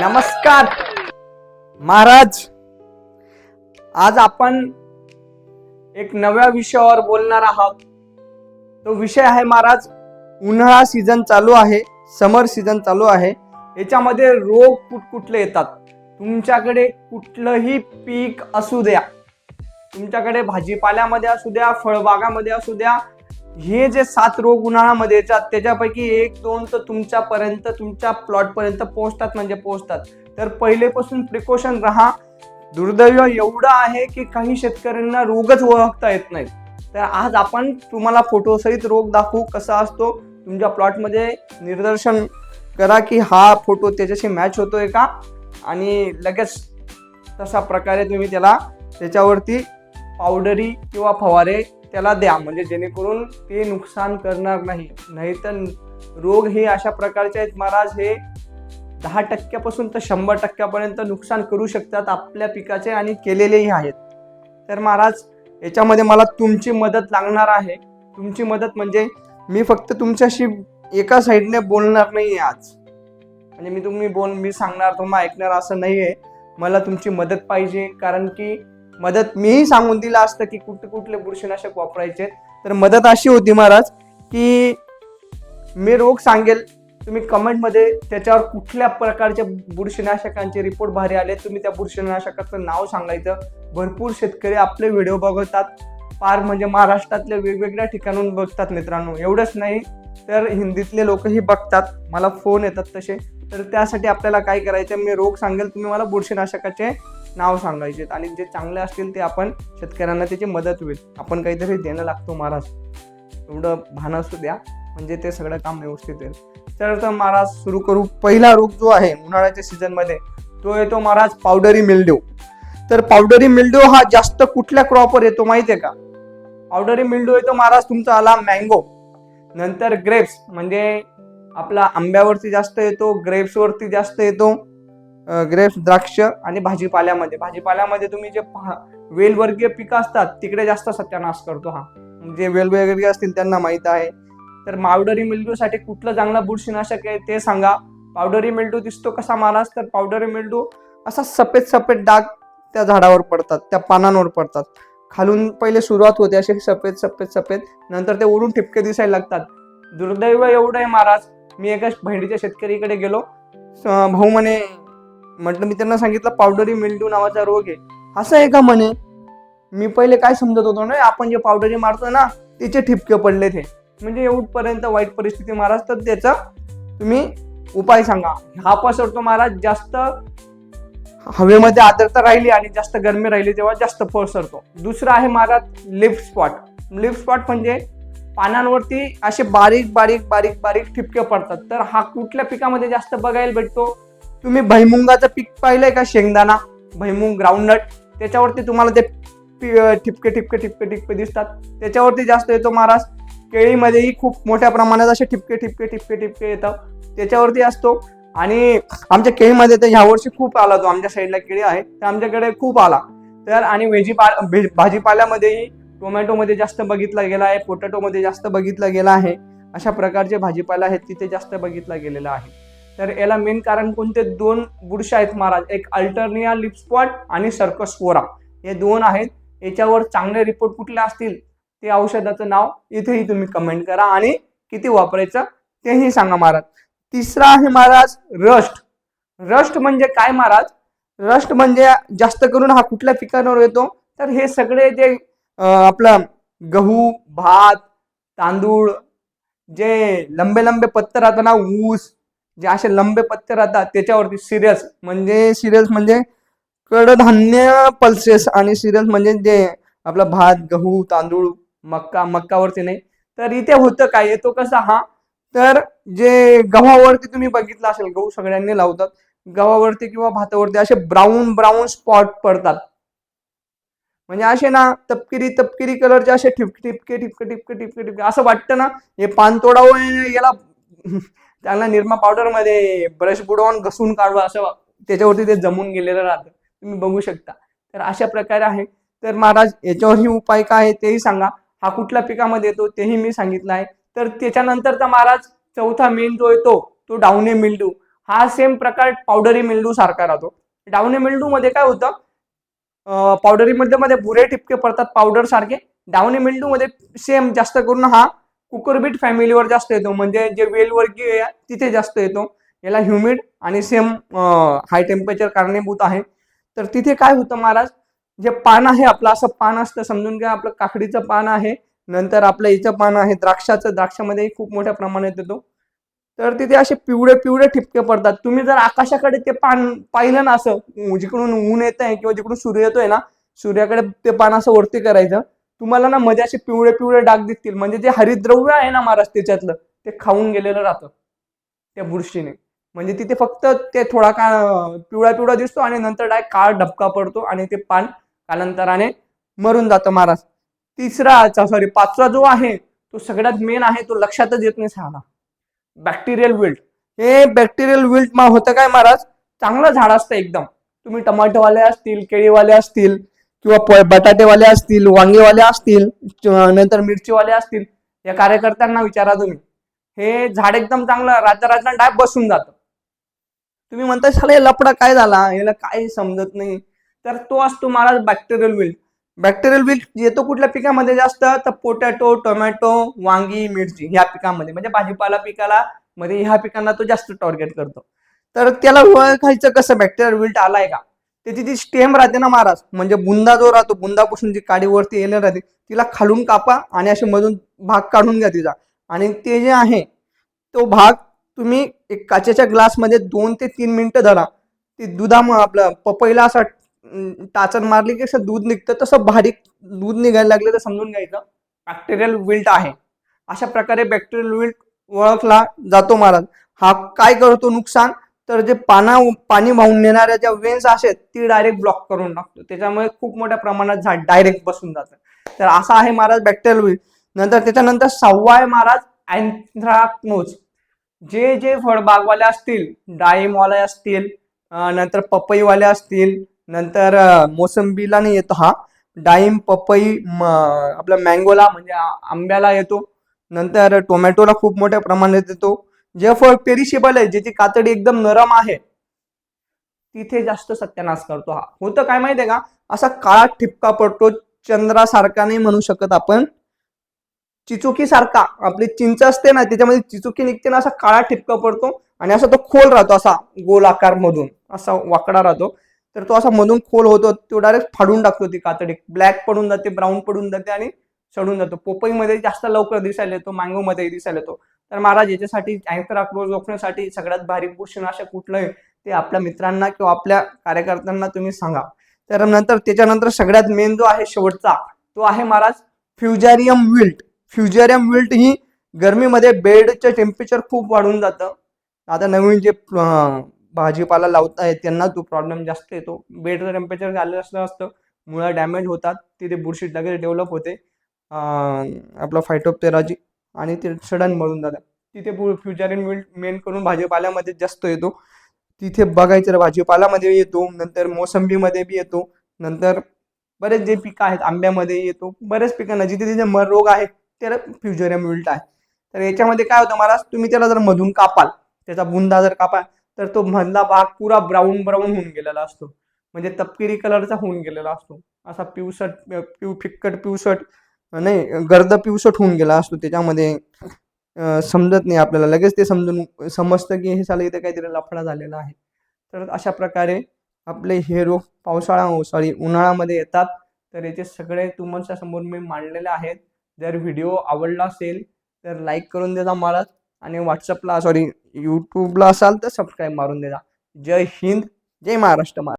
नमस्कार. महाराज आज आपण एक नव्या विषयावर बोलणार आहोत. तो विषय आहे महाराज उन्हाळा सीझन चालू आहे समर सीझन चालू आहे. याच्यामध्ये रोग कुठकुठले येतात? तुमच्याकडे कुठलंही पीक असू द्या. तुमच्याकडे भाजीपाल्यामध्ये असू द्या फळबागामध्ये असू द्या हे जे सात रोग उन्हाळ्यामध्ये येतात त्याच्यापैकी एक दोन तर तुमच्यापर्यंत तुमच्या प्लॉटपर्यंत पोहोचतात म्हणजे पोहोचतात. तर पहिलेपासून प्रिकॉशन राहा. दुर्दैव एवढं आहे की काही शेतकऱ्यांना रोगच ओळखता येत नाहीत. तर आज आपण तुम्हाला फोटोसहित रोग दाखवू कसा असतो तुमच्या प्लॉटमध्ये निदर्शन करा की हा फोटो त्याच्याशी मॅच होतोय का? आणि लगेच तशा प्रकारे तुम्ही त्याला त्याच्यावरती पावडरी किंवा फवारे त्याला द्या. म्हणजे जेणेकरून ते नुकसान करणार नाही. नाहीतर रोग हे अशा प्रकारचे आहेत. महाराज हे दहा टक्क्यापासून तर शंभर टक्क्यापर्यंत नुकसान करू शकतात आपल्या पिकाचे आणि केलेलेही आहेत. तर महाराज याच्यामध्ये मला तुमची मदत लागणार आहे. तुमची मदत म्हणजे मी फक्त तुमच्याशी एका साईडने बोलणार नाही आज. म्हणजे मी तुम्ही बोल मी सांगणार तुम्हाला ऐकणार असं नाही आहे मला तुमची मदत पाहिजे. कारण की मदत मीही सांगून दिलं असतं की कुठे कुठले बुरशीनाशक वापरायचे तर मदत अशी होती महाराज की मी रोग सांगेल तुम्ही कमेंटमध्ये त्याच्यावर कुठल्या प्रकारच्या बुरशीनाशकांचे रिपोर्ट भारी आले तुम्ही त्या बुरशीनाशकाचं नाव सांगायचं. भरपूर शेतकरी आपले व्हिडिओ बघतात फार म्हणजे महाराष्ट्रातल्या वेगवेगळ्या ठिकाणून बघतात मित्रांनो. एवढंच नाही तर हिंदीतले लोकही बघतात मला फोन येतात तसे. तर त्यासाठी आपल्याला काय करायचं मी रोग सांगेल तुम्ही मला बुरशीनाशकाचे नाव सांगायचे आणि जे चांगले असतील ते आपण शेतकऱ्यांना त्याची मदत होईल. आपण काहीतरी देणं लागतो महाराज. एवढं भान असू द्या. म्हणजे ते सगळं काम व्यवस्थित होईल. तर तर महाराज सुरू करू. पहिला रोग जो आहे उन्हाळ्याच्या सीझनमध्ये तो येतो महाराज पावडरी मिल्ड्यू तर पावडरी मिल्ड्यू हा जास्त कुठल्या क्रॉपवर येतो माहिती आहे का? पावडरी मिल्ड्यू येतो महाराज तुमचा आला मँगो. नंतर ग्रेप्स म्हणजे आपला आंब्यावरती जास्त येतो ग्रेप्सवरती जास्त येतो. ग्रेप्स द्राक्ष आणि भाजीपाल्यामध्ये. भाजीपाल्यामध्ये तुम्ही जे पहा- वेलवर्गीय पिकं असतात तिकडे जास्त सत्यानाश करतो हा. जे वेलवर्गीय असतील त्यांना माहीत आहे. तर मावडरी मिल्डूसाठी कुठलं चांगलं बुरशीनाशक आहे ते सांगा. पावडरी मिल्डू दिसतो कसा महाराज तर पावडरी मिल्डू असा सफेद सफेद डाग त्या झाडावर पडतात त्या पानांवर पडतात. खालून पहिले सुरुवात होते असे सफेद सफेद सफेद नंतर ते उडून ठिपके दिसायला लागतात. दुर्दैव एवढं आहे महाराज. मी एका बहिणीच्या शेतकरीकडे गेलो. भाऊ म्हणे म्हटलं मी त्यांना सांगितलं पावडरी मिल्ड्यू नावाचा रोग आहे. असं आहे का म्हणे? मी पहिले काय समजत होतो ना आपण जे पावडरी मारतो ना तिचे ठिपके पडले ते म्हणजे एवढपर्यंत वाईट परिस्थिती महाराज तर त्याचा तुम्ही उपाय सांगा. हा पसरतो महाराज जास्त हवेमध्ये आर्द्रता राहिली आणि जास्त गरमी राहिली तेव्हा जास्त पसरतो. दुसरं आहे महाराज लिफ्ट स्पॉट. लिफ्ट स्पॉट म्हणजे पानांवरती असे बारीक बारीक बारीक बारीक ठिपके पडतात. तर हा कुठल्या पिकामध्ये जास्त बघायला भेटतो? तुम्ही भैमुंगाचं पीक पाहिलंय का शेंगदाणा? भैमुंग ग्राउंडनट त्याच्यावरती तुम्हाला ते ठिपके ठिपके ठिपके ठिपके दिसतात. त्याच्यावरती जास्त येतो महाराज केळीमध्येही खूप मोठ्या प्रमाणात असे ठिपके ठिपके ठिपके ठिपके येतं. त्याच्यावरती असतो. आणि आमच्या केळीमध्ये तर ह्या वर्षी खूप आला तो आमच्या साईडला केळी आहे तर आमच्याकडे खूप आला. तर आणि वेजीपा भाजीपाल्यामध्येही टोमॅटोमध्ये जास्त बघितला गेला आहे पोटॅटोमध्ये जास्त बघितला गेला आहे. अशा प्रकारचे भाजीपाला आहेत तिथे जास्त बघितला गेलेला आहे. तर याला मेन कारण कोणते? दोन बुरशा आहेत महाराज. एक अल्टरनिया लिपस्पॉट आणि सर्कस्फोरा हे दोन आहेत. याच्यावर चांगले रिपोर्ट कुठले असतील? ते औषधाचं नाव इथेही तुम्ही कमेंट करा आणि किती वापरायचं तेही सांगा महाराज. तिसरा आहे महाराज रस्ट रस्ट म्हणजे काय महाराज? रस्ट म्हणजे जास्त करून हा कुठल्या पिकांवर येतो? तर हे सगळे जे आपलं गहू भात तांदूळ जे लंबे लंबे पत्तर राहतात ना ऊस जे असे लंबे पत्ते राहतात त्याच्यावरती सिरियल्स म्हणजे सिरियल्स म्हणजे कडधान्य पल्सेस आणि सिरियल्स म्हणजे जे आपला भात गहू तांदूळ मक्का मक्कावरती नाही. तर इथे होतं काय? येतो कसा हा? तर जे गव्हावरती तुम्ही बघितलं असेल गहू सगळ्यांनी लावतात. गव्हावरती किंवा भातावरती असे ब्राऊन ब्राऊन स्पॉट पडतात. म्हणजे असे ना तपकिरी तपकिरी कलरचे असे ठिपके ठिपके ठिपके ठिपके ठिपके ठिपके. असं वाटतं ना हे पान तोडावं याला त्याला निरमा पावडरमध्ये ब्रश बुडवून घसून काढवा असं त्याच्यावरती ते जमून गेलेलं राहतं. तुम्ही बघू शकता. तर अशा प्रकारे आहे. तर महाराज याच्यावरही उपाय काय आहे तेही सांगा. हा कुठल्या पिकामध्ये येतो तेही मी सांगितलं आहे. तर त्याच्यानंतरचा महाराज चौथा मेन जो येतो तो डावणे मिल्डू हा सेम प्रकार पावडरी मिल्डू सारखा राहतो. डावणी मिल्डू मध्ये काय होतं? पावडरी मिल्डू मध्ये भुरे ठिपके पडतात पावडर सारखे. डावणी मिल्डू मध्ये सेम जास्त करून हा कुकरबीट फॅमिलीवर जास्त येतो. म्हणजे जे वेलवर्गीय आहे, तिथे जास्त येतो. याला ह्युमिड आणि सेम हाय टेम्परेचर कारणीभूत आहे. तर तिथे काय होतं महाराज? जे पान आहे आपलं असं पान असतं. समजून घ्या आपलं काकडीचं पान आहे. नंतर आपलं इथं पान आहे द्राक्षाचं. द्राक्षामध्ये खूप मोठ्या प्रमाणात येतो. तर तिथे असे पिवळे पिवळे ठिपके पडतात. तुम्ही जर आकाशाकडे ते पान पाहिलं ना असं जिकडून ऊन येत आहे किंवा जिकडून सूर्य येतोय ना सूर्याकडे ते पान असं वरती करायचं. तुम्हाला ना मध्ये असे पिवळे पिवळे डाग दिसतील. म्हणजे जे हरिद्रव्य आहे ना महाराज त्याच्यातलं ते खाऊन गेलेलं राहतं. त्या बुरशीने. म्हणजे तिथे फक्त ते थोडा का पिवळा पिवळा दिसतो आणि नंतर डायरेक्ट काळ धबका पडतो आणि ते पान कालांतराने मरून जातं महाराज तिसरा सॉरी पाचवा जो आहे तो सगळ्यात मेन आहे तो लक्षातच येत नाही साला बॅक्टेरियल विल्ट हे बॅक्टेरियल विल्ट मा होतं काय महाराज? चांगलं झाड असतं एकदम. तुम्ही टमाटोवाले असतील केळीवाले असतील किंवा बटाटेवाले असतील वांगेवाले असतील नंतर मिरचीवाले असतील या कार्यकर्त्यांना विचारा तुम्ही. हे झाड एकदम चांगलं राजा राजा डाय बसून जातं. तुम्ही म्हणता साला लपडा काय झाला? याला काय समजत नाही. तर तो असतो मला बॅक्टेरियल विल्ट बॅक्टेरियल विल्ट येतो कुठल्या पिकामध्ये जास्त? तर पोटॅटो टोमॅटो वांगी मिरची ह्या पिकामध्ये. म्हणजे भाजीपाला पिकाला मध्ये ह्या पिकांना तो जास्त टार्गेट करतो. तर त्याला ओळखायचं कसं? बॅक्टेरियल विल्ट आलाय का? त्याची जी स्टेम राहते ना महाराज म्हणजे बुंदा जो राहतो बुंदापासून जी काडीवरती येणे राहते तिला खालून कापा आणि असे मधून भाग काढून घ्या तिचा. आणि ते जे आहे तो भाग तुम्ही एक काचेच्या ग्लासमध्ये दोन ते तीन मिनिटं धरा. ते दुधामुळे आपलं पपईला असं अं, टाचण मारली की असं दूध निघतं तसं बारीक दूध निघायला लागलं तर समजून घ्यायचं. बॅक्टेरियल विल्ट आहे. अशा प्रकारे बॅक्टेरियल विल्ट ओळखला जातो महाराज. हा काय करतो नुकसान? तर जे पाना पाणी वाहून नेणाऱ्या ज्या वेन्स आहेत ती डायरेक्ट ब्लॉक करून टाकतो. त्याच्यामुळे खूप मोठ्या प्रमाणात झाड डायरेक्ट बसून जातं. तर असा आहे महाराज बॅक्टेरियल नंतर त्याच्यानंतर सहावा आहे महाराज अँथ्राक्नोज जे जे फळबागवाले असतील डाळिंबवाले असतील नंतर पपईवाले असतील नंतर मोसंबीला नाही येतो हा. डाळिंब पपई आपला मँगोला म्हणजे आंब्याला येतो. नंतर टोमॅटोला खूप मोठ्या प्रमाणात येतो. जे फळ पेरिशेबल आहे ज्याची कातडी एकदम नरम आहे तिथे जास्त सत्यानाश करतो हा. होतं काय माहितीये का? असा काळा ठिपका पडतो चंद्रासारखा नाही म्हणू शकत आपण. चिचुकी सारखा आपली चिंच असते ना त्याच्यामध्ये चिचुकी निघते ना असा काळा ठिपका पडतो आणि असा तो खोल राहतो असा गोल आकार मधून असा वाकडा राहतो. तर तो असा मधून खोल होतो तो डायरेक्ट फाडून टाकतो ती कातडी. ब्लॅक पडून जाते ब्राऊन पडून जाते आणि सडून जातो. पोपईमध्ये जास्त लवकर दिसायला येतो मँगो दिसायला येतो. तर महाराज याच्यासाठी अँथ्राक्नोज रोखण्यासाठी सगळ्यात भारी बुरशीनाशक कुठलं आहे ते आपल्या मित्रांना किंवा आपल्या कार्यकर्त्यांना तुम्ही सांगा. तर नंतर त्याच्यानंतर सगळ्यात मेन जो आहे शेवटचा तो आहे महाराज फ्युजारियम विल्ट. फ्युजारियम विल्ट ही गरमीमध्ये बेडचं टेम्परेचर खूप वाढून जातं. आता नवीन जे भाजीपाला लावत आहेत त्यांना तो प्रॉब्लेम जास्त येतो. बेडचं टेम्परेचर झालेलं असलं असतं मुळं डॅमेज होतात तिथे बुरशीट लगेच डेव्हलप होते. आपलं फायटोप्टेराची आणि ते सडन मरून जातात. तिथे फ्युचरिन विल्ट मेन करून भाजीपाल्यामध्ये जास्त येतो. तिथे बघायचं भाजीपाल्यामध्ये येतो नंतर मोसंबीमध्ये बी येतो नंतर बरेच जे पिकं आहेत आंब्यामध्ये येतो बरेच पिकांना जिथे तिथे मर रोग आहे त्याला फ्युजरियम विल्ट आहे. तर याच्यामध्ये काय होतं महाराज तुम्ही त्याला जर मधून कापाल त्याचा बुंदा जर कापाल तर तो मधला भाग पुरा ब्राऊन ब्राऊन होऊन गेलेला असतो. म्हणजे तपकिरी कलरचा होऊन गेलेला असतो. असा पिवसट पिव फिक्कट पिवसट नाही गर्द पिवसट होऊन गेला असतो त्याच्यामध्ये. समजत नाही आपल्याला. लगेच ते समजून समजतं की हे साला इथे काहीतरी लफडा झालेला आहे. तर अशा प्रकारे आपले हे रोग पावसाळा सॉरी उन्हाळ्यामध्ये येतात. तर याचे सगळे तुमच्यासमोर मी मांडलेले आहेत. जर व्हिडिओ आवडला असेल तर लाईक करून देजा मला आणि व्हॉट्सअपला सॉरी यूट्यूबला असाल तर सबस्क्राईब मारून देजा. जय हिंद जय महाराष्ट्र मार